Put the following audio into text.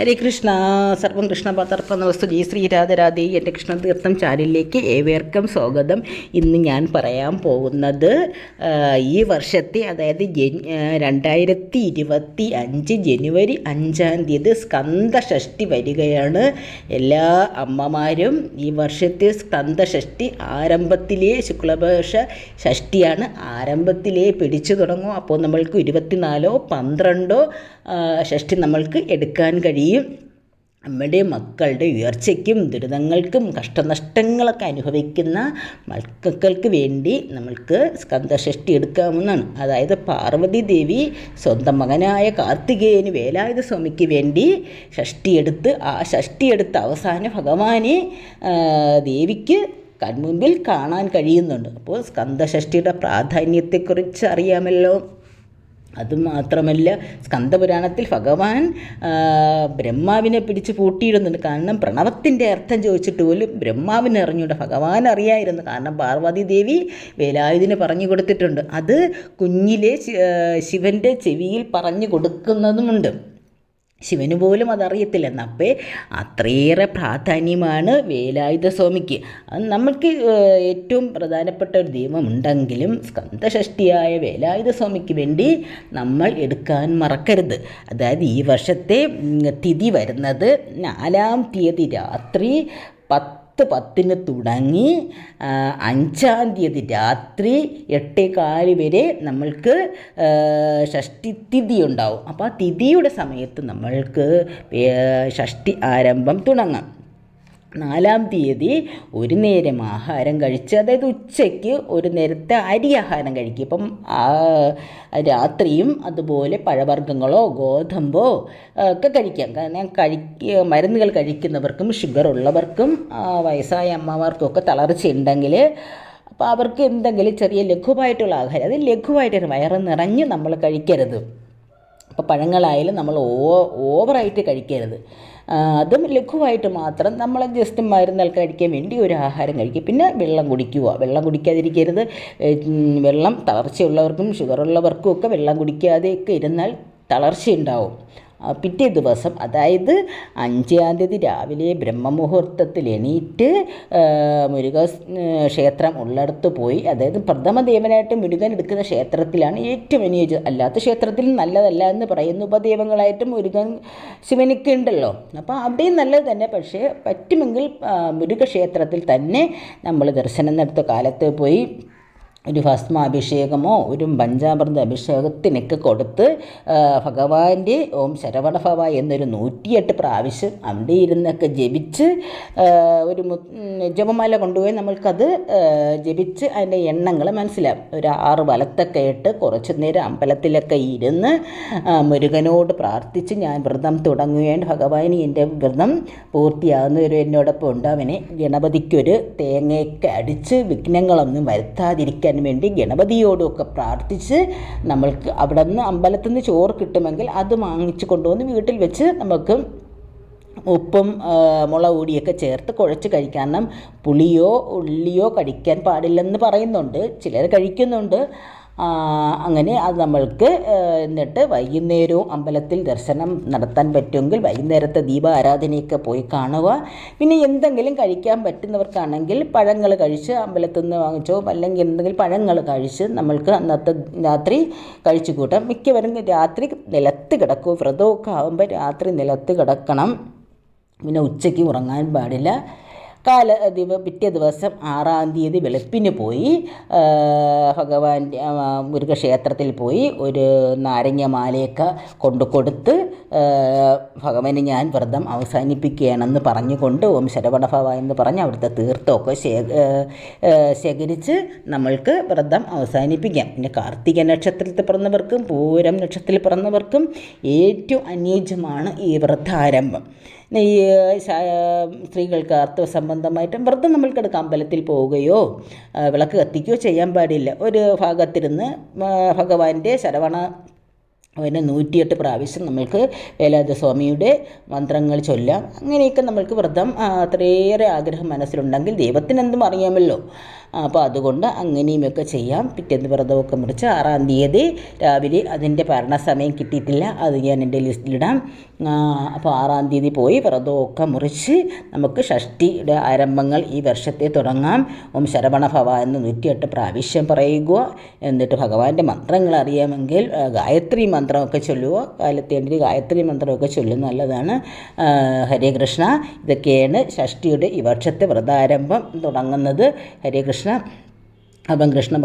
ഹരേ കൃഷ്ണ. സർവം കൃഷ്ണ പാത്രം വസ്തു. ജി ശ്രീ രാധരാധേ എന്റെ കൃഷ്ണതീർത്ഥം ചാനലിലേക്ക് ഏവർക്കും സ്വാഗതം. ഇന്ന് ഞാൻ പറയാൻ പോകുന്നത് ഈ വർഷത്തെ അതായത് ആ, രണ്ടായിരത്തി ഇരുപത്തി അഞ്ച് ജനുവരി അഞ്ചാം തീയതി സ്കന്ദഷഷ്ടി വരികയാണ്. എല്ലാ അമ്മമാരും ഈ വർഷത്തെ സ്കന്ദഷഷ്ടി ആരംഭത്തിലെ ശുക്ലപക്ഷ ഷഷ്ടിയാണ്. ആരംഭത്തിലേ പിടിച്ചു തുടങ്ങും. അപ്പോൾ നമ്മൾക്ക് ഇരുപത്തിനാലോ പന്ത്രണ്ടോ ഷഷ്ടി നമ്മൾക്ക് എടുക്കാൻ കഴിയും. നമ്മുടെ മക്കളുടെ ഉയർച്ചയ്ക്കും ദുരിതങ്ങൾക്കും കഷ്ടനഷ്ടങ്ങളൊക്കെ അനുഭവിക്കുന്ന മക്കൾക്ക് വേണ്ടി നമ്മൾക്ക് സ്കന്ധഷ്ടി എടുക്കാവുന്നതാണ്. അതായത് പാർവതി ദേവി സ്വന്തം മകനായ കാർത്തികേയന് വേലായുധ സ്വാമിക്ക് വേണ്ടി ഷഷ്ടി എടുത്ത് ആ ഷഷ്ടി എടുത്ത് അവസാനം ഭഗവാനെ ദേവിക്ക് കൺമുമ്പിൽ കാണാൻ കഴിയുന്നുണ്ട്. അപ്പോൾ സ്കന്ധഷ്ടിയുടെ പ്രാധാന്യത്തെക്കുറിച്ച് അറിയാമല്ലോ. അതുമാത്രമല്ല സ്കന്ദപുരാണത്തിൽ ഭഗവാൻ ബ്രഹ്മാവിനെ പിടിച്ച് പൂട്ടിയിടുന്നുണ്ട്. കാരണം പ്രണവത്തിന്റെ അർത്ഥം ചോദിച്ചിട്ട് പോലും ബ്രഹ്മാവിനെ അറിഞ്ഞുകൊണ്ട് ഭഗവാൻ അറിയായിരുന്നു. കാരണം പാർവതി ദേവി വേലായുധിന് പറഞ്ഞു കൊടുത്തിട്ടുണ്ട്. അത് കുഞ്ഞിലെ ശിവന്റെ ചെവിയിൽ പറഞ്ഞു കൊടുക്കുന്നതുമുണ്ട്. ശിവന് പോലും അതറിയത്തില്ലെന്ന്. അപ്പോൾ അത്രയേറെ പ്രാധാന്യമാണ് വേലായുധ സ്വാമിക്ക്. നമ്മൾക്ക് ഏറ്റവും പ്രധാനപ്പെട്ട ഒരു ദൈവമുണ്ടെങ്കിലും സ്കന്ധഷഷ്ടിയായ വേലായുധ സ്വാമിക്ക് വേണ്ടി നമ്മൾ എടുക്കാൻ മറക്കരുത്. അതായത് ഈ വർഷത്തെ തിഥി വരുന്നത് നാലാം തീയതി രാത്രി പത്ത് പത്ത് പത്തിന് തുടങ്ങി അഞ്ചാം തീയതി രാത്രി എട്ടേ കാൽ വരെ നമ്മൾക്ക് ഷഷ്ടി തിഥി ഉണ്ടാവും. അപ്പോൾ ആ തിഥിയുടെ സമയത്ത് നമ്മൾക്ക് ഷഷ്ടി ആരംഭം തുടങ്ങാം. നാലാം തീയതി ഒരു നേരം ആഹാരം കഴിച്ച് അതായത് ഉച്ചയ്ക്ക് ഒരു നേരത്തെ അരി ആഹാരം കഴിക്കും. ഇപ്പം രാത്രിയും അതുപോലെ പഴവർഗങ്ങളോ ഗോതമ്പോ ഒക്കെ കഴിക്കാം. കാരണം കഴിക്ക മരുന്നുകൾ കഴിക്കുന്നവർക്കും ഷുഗർ ഉള്ളവർക്കും വയസ്സായ അമ്മമാർക്കും ഒക്കെ തളർച്ചയുണ്ടെങ്കിൽ അപ്പോൾ അവർക്ക് എന്തെങ്കിലും ചെറിയ ലഘുവായിട്ടുള്ള ആഹാരം അത് ലഘുവായിട്ട് വയറ് നിറഞ്ഞ് നമ്മൾ കഴിക്കരുത്. അപ്പോൾ പഴങ്ങളായാലും നമ്മൾ ഓ ഓവറായിട്ട് കഴിക്കരുത്. അതും ലഘുവായിട്ട് മാത്രം നമ്മൾ ജസ്റ്റ് മരുന്നുകൾ കഴിക്കാൻ വേണ്ടി ഒരു ആഹാരം കഴിക്കുക പിന്നെ വെള്ളം കുടിക്കുക. വെള്ളം കുടിക്കാതിരിക്കരുത്. വെള്ളം തളർച്ചയുള്ളവർക്കും ഷുഗറുള്ളവർക്കും ഒക്കെ വെള്ളം കുടിക്കാതെയൊക്കെ ഇരുന്നാൽ തളർച്ചയുണ്ടാവും. പിറ്റേ ദിവസം അതായത് അഞ്ചാം തീയതി രാവിലെ ബ്രഹ്മമുഹൂർത്തത്തിൽ എണീറ്റ് മുരുക ക്ഷേത്രം ഉള്ളിടത്ത് പോയി അതായത് പ്രഥമ ദേവനായിട്ട് മുരുകൻ എടുക്കുന്ന ക്ഷേത്രത്തിലാണ് ഏറ്റവും അനുയോജ്യം. അല്ലാത്ത ക്ഷേത്രത്തിൽ നല്ലതല്ല എന്ന് പറയുന്ന ഉപദേവങ്ങളായിട്ട് മുരുകൻ ശിവനിക്കുണ്ടല്ലോ അപ്പോൾ അവിടെയും നല്ലത് തന്നെ. പക്ഷേ പറ്റുമെങ്കിൽ മുരുകക്ഷേത്രത്തിൽ മുരുക ക്ഷേത്രത്തിൽ തന്നെ നമ്മൾ ദർശനം നടത്ത. കാലത്ത് പോയി ഒരു ഭസ്മാഭിഷേകമോ ഒരു പഞ്ചാമൃത അഭിഷേകത്തിനൊക്കെ കൊടുത്ത് ഭഗവാന്റെ ഓം ശരവണഭവ എന്നൊരു നൂറ്റിയെട്ട് പ്രാവശ്യം അവിടെ ഇരുന്നൊക്കെ ജപിച്ച് ഒരു ജപമാല കൊണ്ടുപോയി നമ്മൾക്കത് ജപിച്ച് അതിന്റെ എണ്ണങ്ങൾ മനസ്സിലാവും. ഒരു ആറ് വലത്തൊക്കെ ഇട്ട് കുറച്ചു നേരം അമ്പലത്തിലൊക്കെ ഇരുന്ന് മുരുകനോട് പ്രാർത്ഥിച്ച് ഞാൻ വ്രതം തുടങ്ങുകയാണ്. ഭഗവാൻ എന്റെ വ്രതം പൂർത്തിയാകുന്നവരും എന്നോടൊപ്പം ഉണ്ടാവനെ ഗണപതിക്കൊരു തേങ്ങയൊക്കെ അടിച്ച് വിഘ്നങ്ങളൊന്നും വരുത്താതിരിക്കാൻ വേണ്ടി ഗണപതിയോടുമൊക്കെ പ്രാർത്ഥിച്ച് നമ്മൾക്ക് അവിടെ നിന്ന് അമ്പലത്തിൽ നിന്ന് ചോറ് കിട്ടുമെങ്കിൽ അത് വാങ്ങിച്ച് കൊണ്ടുവന്ന് വീട്ടിൽ വെച്ച് നമുക്ക് ഉപ്പും മുളക് പൊടിയൊക്കെ ചേർത്ത് കുഴച്ച് കഴിക്കാൻ കാരണം പുളിയോ ഉള്ളിയോ കഴിക്കാൻ പാടില്ലെന്ന് പറയുന്നുണ്ട്. ചിലർ കഴിക്കുന്നുണ്ട്. അങ്ങനെ അത് നമ്മൾക്ക് എന്നിട്ട് വൈകുന്നേരവും അമ്പലത്തിൽ ദർശനം നടത്താൻ പറ്റുമെങ്കിൽ വൈകുന്നേരത്തെ ദീപ ആരാധനയൊക്കെ പോയി കാണുക. പിന്നെ എന്തെങ്കിലും കഴിക്കാൻ പറ്റുന്നവർക്കാണെങ്കിൽ പഴങ്ങൾ കഴിച്ച് അമ്പലത്തിൽ നിന്ന് വാങ്ങിച്ചോ അല്ലെങ്കിൽ എന്തെങ്കിലും പഴങ്ങൾ കഴിച്ച് നമ്മൾക്ക് അന്നത്തെ രാത്രി കഴിച്ചു കൂട്ടാം. മിക്കവരും രാത്രി നിലത്ത് കിടക്കും വ്രതമൊക്കെ ആകുമ്പോൾ രാത്രി നിലത്ത് കിടക്കണം. പിന്നെ ഉച്ചയ്ക്ക് ഉറങ്ങാൻ പാടില്ല. കാല ദിവ പിറ്റേ ദിവസം ആറാം തീയതി വെളുപ്പിന് പോയി ആ, മുരുകക്ഷേത്രത്തിൽ പോയി ഒരു നാരങ്ങമാലയൊക്കെ കൊണ്ടു കൊടുത്ത് ഭഗവാന് ഞാൻ വ്രതം അവസാനിപ്പിക്കുകയാണെന്ന് പറഞ്ഞുകൊണ്ട് ഓം ശരവണഭവ എന്ന് പറഞ്ഞ് അവിടുത്തെ തീർത്ഥമൊക്കെ ശേഖരിച്ച് നമ്മൾക്ക് വ്രതം അവസാനിപ്പിക്കാം. പിന്നെ കാർത്തിക നക്ഷത്രത്തിൽ പിറന്നവർക്കും പൂരം നക്ഷത്രത്തിൽ പിറന്നവർക്കും ഏറ്റവും അനുയോജ്യമാണ് ഈ വ്രതാരംഭം. ഈ സ്ത്രീകൾക്ക് ആർത്തവ സംബന്ധമായിട്ടും വ്രതം നമ്മൾക്ക് എടുക്കാം അമ്പലത്തിൽ പോവുകയോ വിളക്ക് കത്തിക്കുകയോ ചെയ്യാൻ പാടില്ല. ഒരു ഭാഗത്തിരുന്ന് ഭഗവാന്റെ ശരവണ അവനെ നൂറ്റിയെട്ട് പ്രാവശ്യം നമ്മൾക്ക് വേലായുധ സ്വാമിയുടെ മന്ത്രങ്ങൾ ചൊല്ലാം. അങ്ങനെയൊക്കെ നമ്മൾക്ക് വ്രതം അത്രയേറെ ആഗ്രഹം മനസ്സിലുണ്ടെങ്കിൽ ദൈവത്തിനെന്തും അറിയാമല്ലോ. അപ്പോൾ അതുകൊണ്ട് അങ്ങനെയുമൊക്കെ ചെയ്യാം. പിറ്റേന്ന് വ്രതമൊക്കെ മുറിച്ച് ആറാം തീയതി രാവിലെ അതിന്റെ ഭരണസമയം കിട്ടിയിട്ടില്ല. അത് ഞാൻ എന്റെ ലിസ്റ്റിലിടാം. അപ്പോൾ ആറാം തീയതി പോയി വ്രതമൊക്കെ മുറിച്ച് നമുക്ക് ഷഷ്ടിയുടെ ആരംഭങ്ങൾ ഈ വർഷത്തെ തുടങ്ങാം. ഓം ശരവണ ഭവ എന്ന് നൂറ്റിയെട്ട് പ്രാവശ്യം പറയുക. എന്നിട്ട് ഭഗവാന്റെ മന്ത്രങ്ങൾ അറിയാമെങ്കിൽ ഗായത്രി മന്ത്രമൊക്കെ ചൊല്ലുക കാലത്തേണ്ടി ഗായത്രി മന്ത്രമൊക്കെ ചൊല്ലുന്ന നല്ലതാണ്. ഹരേകൃഷ്ണ ഹരേ കൃഷ്ണ. ഇതൊക്കെയാണ് ഷഷ്ടിയുടെ ഈ വർഷത്തെ വ്രതാരംഭം തുടങ്ങുന്നത്. ഹരേ കൃഷ്ണ. അപ്പം കൃഷ്ണ